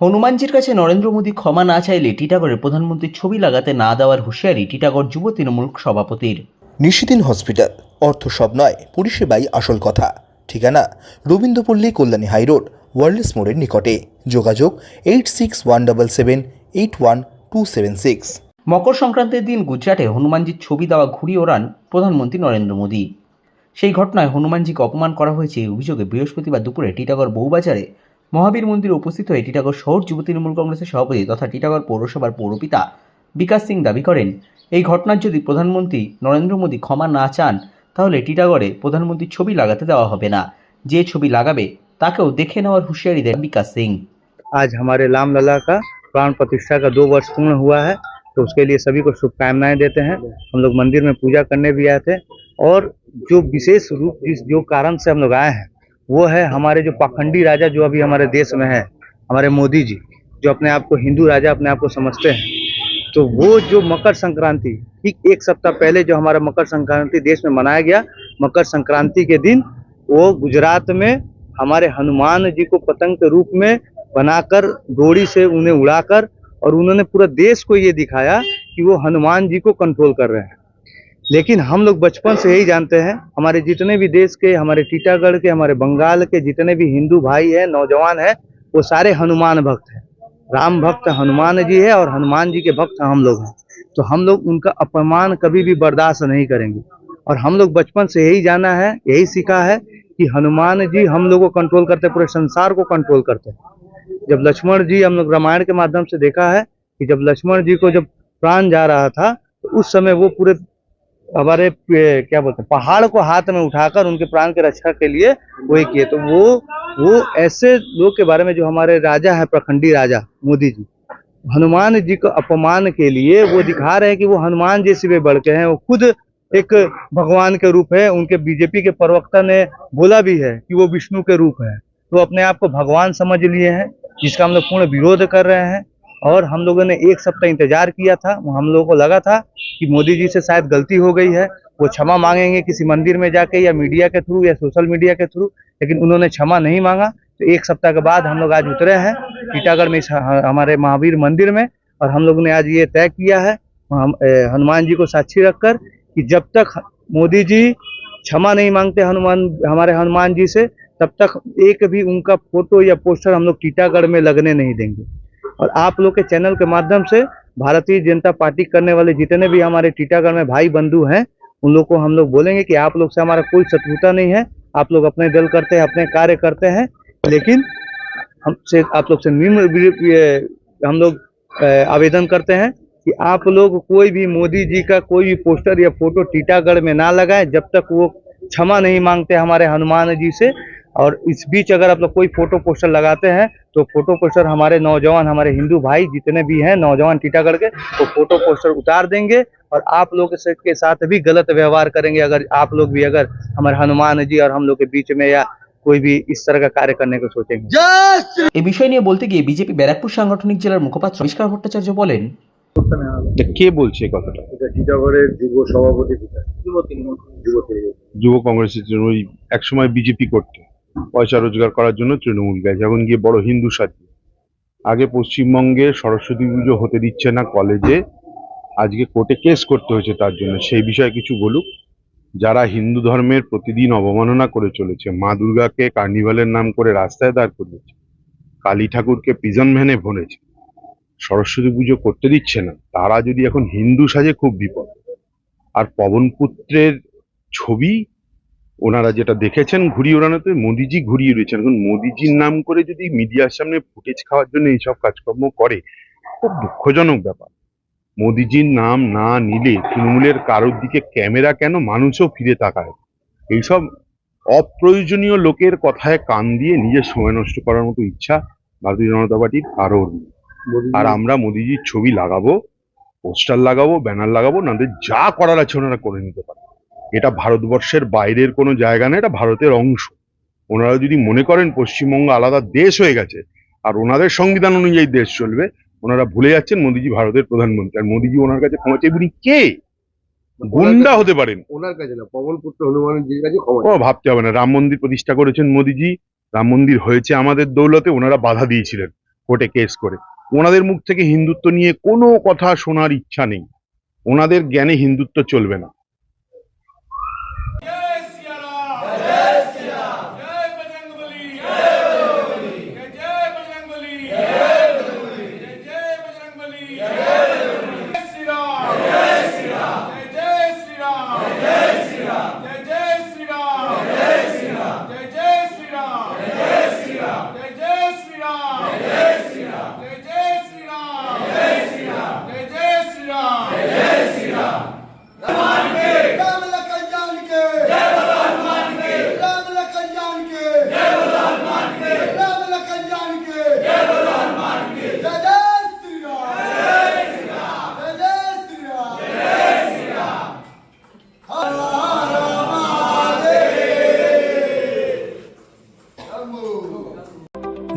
হনুমানজির কাছে নরেন্দ্র মোদী ক্ষমা না চাইলে টিটাগড়ের প্রধানমন্ত্রীর ছবি লাগাতে না দেওয়ার হুঁশিয়ারি টিটাগড় যুব তৃণমূল সভাপতির। নিশিদিন হসপিটাল অর্থ সব নয় পরিষেবাই আসল কথা। ঠিকানা রবীন্দ্রপল্লী কল্যাণী হাইরোড ওয়ার্ল্ডস মোড়ের নিকটে। যোগাযোগ eight six one double seven eight one two seven six. মকর সংক্রান্তির দিন গুজরাটে হনুমানজির ছবি দেওয়া ঘুড়ি ওড়ান প্রধানমন্ত্রী নরেন্দ্র মোদী। সেই ঘটনায় হনুমানজিকে অপমান করা হয়েছে এই অভিযোগে বৃহস্পতিবার দুপুরে টিটাগড় বউবাজারে মহাবীর মন্দিরে উপস্থিত হয়ে টিটাগড় শহর যুব তৃণমূল কংগ্রেসের সভাপতি তথা টিটাগড় পৌরসভার পৌরপিতা বিকাশ সিং দাবি করেন এই ঘটনার যদি প্রধানমন্ত্রী নরেন্দ্র মোদী ক্ষমা না চান তাহলে টিটাগড়ে প্রধানমন্ত্রীর ছবি লাগাতে দেওয়া হবে না যে ছবি লাগাবে তাকেও দেখে নেওয়ার হুঁশিয়ারি দেন বিকাশ সিং आज हमारे राम लला का प्राण प्रतिष्ठा का दो वर्ष पूर्ण हुआ है तो उसके लिए सभी को शुभकामनाएं देते हैं हम लोग मंदिर में पूजा करने भी आए थे और जो विशेष रूप जिस जो कारण से हम लोग आए हैं वो है हमारे जो पाखंडी राजा जो अभी हमारे देश में है, हमारे मोदी जी, जो अपने आप को हिंदू राजा अपने आप को समझते हैं। तो वो जो मकर संक्रांति, ठीक एक सप्ताह पहले जो हमारा मकर संक्रांति देश में मनाया गया, मकर संक्रांति के दिन वो गुजरात में हमारे हनुमान जी को पतंग के रूप में बनाकर, डोरी से उन्हें उड़ाकर और उन्होंने पूरा देश को ये दिखाया कि वो हनुमान जी को कंट्रोल कर रहे हैं। लेकिन हम लोग बचपन से यही जानते हैं, हमारे जितने भी देश के, हमारे टीटागढ़ के, हमारे बंगाल के जितने भी हिंदू भाई हैं, नौजवान हैं, वो सारे हनुमान भक्त हैं। राम भक्त हनुमान जी है और हनुमान जी के भक्त हम लोग हैं। तो हम लोग उनका अपमान कभी भी बर्दाश्त नहीं करेंगे। और हम लोग बचपन से यही जाना है, यही सीखा है कि हनुमान जी हम लोग को कंट्रोल करते पूरे संसार को कंट्रोल करते हैं। जब लक्ष्मण जी हम लोग रामायण के माध्यम से देखा है कि जब लक्ष्मण जी को जब प्राण जा रहा था तो उस समय वो पूरे हमारे क्या बोलते हैं, पहाड़ को हाथ में उठाकर उनके प्राण की रक्षा के लिए वही किए। तो वो वो ऐसे लोग के बारे में जो हमारे राजा है, प्रखंडी राजा, मोदी जी, हनुमान जी को अपमान के लिए वो दिखा रहे हैं कि वो हनुमान जी से भी बढ़ के हैं। वो खुद एक भगवान के रूप है, उनके बीजेपी के प्रवक्ता ने बोला भी है कि वो विष्णु के रूप है। तो अपने आप को भगवान समझ लिए हैं, जिसका हम लोग पूर्ण विरोध कर रहे हैं। और हम लोगों ने एक सप्ताह इंतज़ार किया था हम लोगों को लगा था कि मोदी जी से शायद गलती हो गई है। वो क्षमा मांगेंगे किसी मंदिर में जाके या मीडिया के थ्रू या सोशल मीडिया के थ्रू, लेकिन उन्होंने क्षमा नहीं मांगा। तो एक सप्ताह के बाद हम लोग आज उतरे हैं टीटागढ़ में हमारे महावीर मंदिर में, और हम लोगों ने आज ये तय किया है हनुमान जी को साक्षी रखकर कि जब तक मोदी जी क्षमा नहीं मांगते हनुमान, हमारे हनुमान जी से, तब तक एक भी उनका फ़ोटो या पोस्टर हम लोग टीटागढ़ में लगने नहीं देंगे। और आप लोग के चैनल के माध्यम से भारतीय जनता पार्टी करने वाले जितने भी हमारे टीटागढ़ में भाई बंधु हैं, उन लोग को हम लोग बोलेंगे कि आप लोग से हमारा कोई शत्रुता नहीं है। आप लोग अपने दल करते हैं, अपने कार्य करते हैं, लेकिन हमसे आप लोग से निम्न हम लोग आवेदन करते हैं कि आप लोग कोई भी मोदी जी का कोई भी पोस्टर या फ़ोटो टीटागढ़ में ना लगाएँ, जब तक वो क्षमा नहीं मांगते हमारे हनुमान जी से। और इस बीच अगर आप लोग कोई फोटो पोस्टर लगाते हैं तो फोटो पोस्टर हमारे नौजवान हमारे हिंदू भाई जितने भी हैं नौजवान टीटागढ़ के वो फोटो पोस्टर उतार देंगे और आप लोग से- के साथ भी गलत व्यवहार करेंगे अगर आप लोग भी अगर हमारे हनुमान जी और हम लोग के बीच में या कोई भी इस तरह का कार्य करने को सोचेंगे এই বিষয় নিয়ে বলতে গিয়ে বিজেপি ব্যারাকপুর সাংগঠনিক জেলার মুখপাত্র আবিষ্কার ভট্টাচার্য বলেন তা কে বলছে এই কথাটা টিটাগড়ের যুব সভাপতি যুব তৃণমূল যুব তৃণমূল যুব কংগ্রেসের জন্য ওই একসময় বিজেপি করতে পয়সা রোজগার করার জন্য তৃণমূল গেছে। এখন গিয়ে বড় হিন্দু সাথী আগে পশ্চিমবঙ্গে সরস্বতী পুজো হতে দিচ্ছে না কলেজে। আজকে কোর্টে কেস করতে হয়েছে তার জন্য। সেই বিষয়ে কিছু বলুক। যারা হিন্দু ধর্মের প্রতিদিন অবমাননা করে চলেছে, মা দুর্গাকে কার্নিভালের নাম করে রাস্তায় দাঁড় করিয়েছে, কালী ঠাকুরকে প্রিজন ভ্যানে ভরেছে, সরস্বতী পুজো করতে দিচ্ছে না, তারা যদি এখন হিন্দু সাজে খুব বিপদ। আর পবন পুত্রের ছবি ওনারা যেটা দেখেছেন ঘুরিয়ে ওড়ানোতে মোদিজি ঘুরিয়ে উড়িয়েছেন এখন মোদিজির নাম করে যদি মিডিয়ার সামনে ফুটেজ খাওয়ার জন্য এইসব কাজকর্ম করে খুব দুঃখজনক ব্যাপার। মোদিজির নাম না নিলে তৃণমূলের কারোর দিকে ক্যামেরা কেন? মানুষও ফিরে তাকায় এইসব অপ্রয়োজনীয় লোকের কথায় কান দিয়ে নিজের সময় নষ্ট করার মতো ইচ্ছা ভারতীয় জনতা পার্টির কারোর নেই। আর আমরা মোদিজির ছবি লাগাবো পোস্টার লাগাবো ব্যানার লাগাবো নাদের যা করার আছে ওনারা করে নিতে পারে এটা ভারতবর্ষের বাইরের কোনো জায়গা না এটা ভারতের অংশ। ওনারা যদি মনে করেন পশ্চিমবঙ্গ আলাদা দেশ হয়ে গেছে আর ওনাদের সংবিধান অনুযায়ী দেশ চলবে ওনারা ভুলে যাচ্ছেন মোদিজি ভারতের প্রধানমন্ত্রী। আর মোদিজি ওনার কাছে ক্ষমা চেয়ে উনি কে? গুন্ডা হতে পারেন। ওনার কাছে না পবন পুত্র হনুমানজির কাছে ও ভাবতে হবে না রাম মন্দির প্রতিষ্ঠা করেছেন মোদিজি রাম মন্দির হয়েছে আমাদের দৌলতে ওনারা বাধা দিয়েছিলেন কোর্টে কেস করে। ওনাদের মুখ থেকে হিন্দুত্ব নিয়ে কোনো কথা শোনার ইচ্ছা নেই। ওনাদের জ্ঞানে হিন্দুত্ব চলবে না।